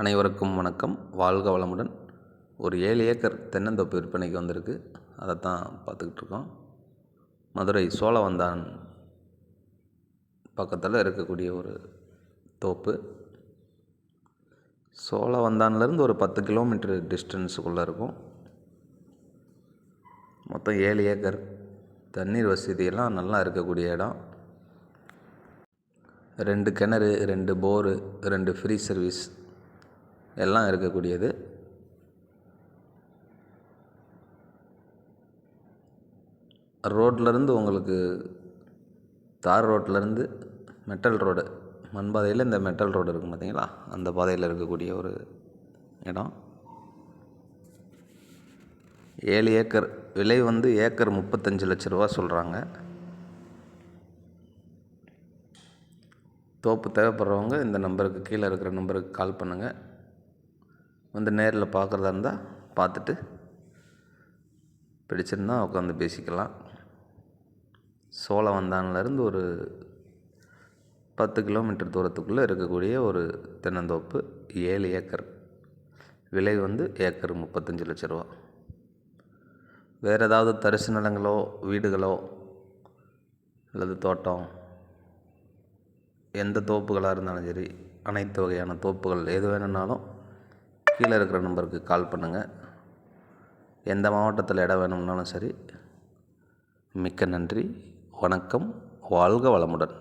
அனைவருக்கும் வணக்கம். வாழ்க வளமுடன். ஒரு ஏழு ஏக்கர் தென்னந்தோப்பு விற்பனைக்கு வந்திருக்கு. அதை தான் பார்த்துக்கிட்டு இருக்கோம். மதுரை சோழவந்தான் பக்கத்தில் இருக்கக்கூடிய ஒரு தோப்பு. சோழவந்தான்லேருந்து ஒரு பத்து கிலோமீட்டர் டிஸ்டன்ஸுக்குள்ளே இருக்கும். மொத்தம் ஏழு ஏக்கர் தண்ணீர் வசதியெல்லாம் நல்லா இருக்கக்கூடிய இடம். ரெண்டு கிணறு ரெண்டு போரு ரெண்டு ஃப்ரீ சர்வீஸ் எல்லாம் இருக்கக்கூடியது. ரோட்லேருந்து உங்களுக்கு தார் ரோட்லேருந்து மெட்டல் ரோடு மண் பாதையில் இந்த மெட்டல் ரோடு இருக்கும் பார்த்தீங்களா அந்த பாதையில் இருக்கக்கூடிய ஒரு இடம். ஏழு ஏக்கர் விலை வந்து ஏக்கர் முப்பத்தஞ்சு லட்ச ரூபா சொல்கிறாங்க தோப்பு தேவைப்படுறவங்க இந்த நம்பருக்கு கீழே இருக்கிற நம்பருக்கு கால் பண்ணுங்கள் வந்து நேரில் பார்க்குறதா இருந்தால் பார்த்துட்டு பிடிச்சிருந்தா உட்காந்து பேசிக்கலாம். சோழவந்தான்லேருந்து ஒரு பத்து கிலோமீட்டர் தூரத்துக்குள்ளே இருக்கக்கூடிய ஒரு தென்னந்தோப்பு ஏழு ஏக்கர். விலை வந்து ஏக்கர் முப்பத்தஞ்சு லட்ச ரூபா. வேறு ஏதாவது தரிசு நிலங்களோ வீடுகளோ அல்லது தோட்டம் எந்த தோப்புகளாக இருந்தாலும் சரி அனைத்து வகையான தோப்புகள் எது வேணும்னாலும் கீழே இருக்கிற நம்பருக்கு கால் பண்ணுங்கள் எந்த மாவட்டத்தில் இடம் வேணும்னாலும் சரி மிக்க நன்றி வணக்கம் வாழ்க வளமுடன்.